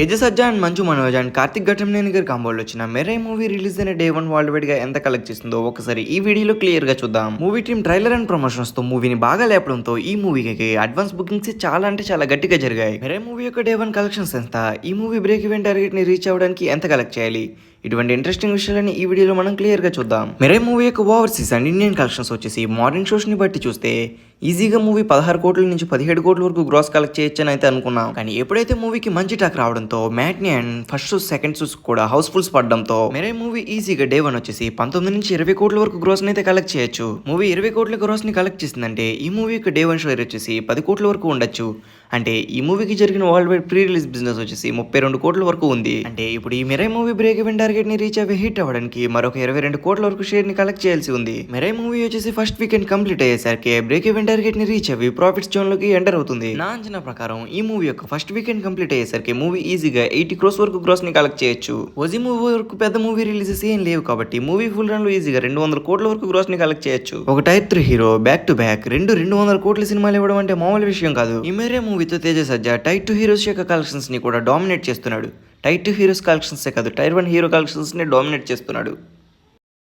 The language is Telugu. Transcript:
Teja Sajja and Manchu Manoj and Karthik Ghattamaneni గారి కాంబోలో వచ్చిన మెరై మూవీ రిలీజ్ అయిన డే వన్ వరల్డ్ వైడ్గా ఎంత కలెక్ట్ చేస్తుందో ఒకసారి ఈ వీడియోలో క్లియర్గా చూద్దాం. మూవీ టీమ్ ట్రైలర్ అండ్ ప్రమోషన్స్తో మూవీని బాగా లేపడంతో ఈ మూవీకి అడ్వాన్స్ బుకింగ్స్ చాలా అంటే చాలా గట్టిగా జరిగాయి. మెరై మూవీ యొక్క డే వన్ కలెక్షన్స్ ఎంత? ఈ మూవీ బ్రేక్ ఈవెంట్ టార్గెట్ని రీచ్ అవ్వడానికి ఎంత కలెక్ట్ చేయాలి? ఇటువంటి ఇంట్రెస్టింగ్ విషయాలని ఈ వీడియోలో మనం క్లియర్గా చూద్దాం. మిరే మూవీ యొక్క ఓవర్సీస్ అండ్ ఇండియన్ కలెక్షన్స్ వచ్చేసి మార్నింగ్ షోస్ని బట్టి చూస్తే ఈజీగా మూవీ పదహారు కోట్ల నుంచి పదిహేడు కోట్ల వరకు గ్రాస్ కలెక్ట్ చేయొచ్చని అయితే అనుకున్నాం. కానీ ఎప్పుడైతే మూవీకి మంచి టాక్ రావడంతో matinee and first shows second shows కూడా హౌస్ఫుల్స్ పడడంతో మెరే మూవీ ఈజీగా డే వన్ వచ్చేసి పంతొమ్మిది నుంచి ఇరవై కోట్ల వరకు గ్రోస్ అయితే కలెక్ట్ చేయొచ్చు. మూవీ ఇరవై కోట్ల గ్రోస్ని కలెక్ట్ చేసిందంటే ఈ మూవీ యొక్క డే వన్ షేర్ వచ్చేసి పది కోట్ల వరకు ఉండొచ్చు. అంటే ఈ మూవీకి జరిగిన world wide pre release business వచ్చేసి ముప్పై రెండు కోట్ల వరకు ఉంది. అంటే ఇప్పుడు ఈ మెరే మూవీ బ్రేక్ ఈవెన్ టార్గెట్ని రీచ్ అవ్వే హిట్ అవ్వడానికి మరొక ఇరవై రెండు కోట్ల వరకు షేర్ని కలెక్ట్ చేయాల్సి ఉంది. మెరై మూవీ వచ్చేసి ఫస్ట్ వీకెండ్ కంప్లీట్ అయ్యేసరికి బ్రేక్ ఈవెన్ టార్గెట్ని రీచ్ అవి ప్రాఫిట్స్ జోన్లోకి ఎంటర్ అవుతుంది. నా అంచనా ప్రకారం ఈ మూవీ యొక్క ఫస్ట్ వీకెండ్ కంప్లీట్ అయ్యేసరికి మూవీ ఈజీగా ఎయిటీ క్రోస్ వరకు గ్రోస్ని కలెక్ట్ చేయొచ్చు. ఓజీ మూవీ వరకు పెద్ద మూవీ రిలీజెస్ ఏం లేవు కాబట్టి మూవీ ఫుల్ రన్లో ఈజీగా రెండు వందల కోట్ల వరకు గ్రోస్ని కలెక్ట్ చేయొచ్చు. ఒక type three hero back to back రెండు రెండు వందల కోట్ల సినిమాలు ఇవ్వడం అంటే మామూలు విషయం కాదు. ఈ మేరే మూవీతో Teja Sajja tier two heroes యొక్క కలెక్షన్స్ని కూడా డామినేట్ చేస్తున్నాడు. టైట్ టు హీరోస్ కలెక్షన్స్ కాదు టైర్ వన్ హీరో కలెక్షన్స్ని డామినేట్ చేస్తున్నాడు.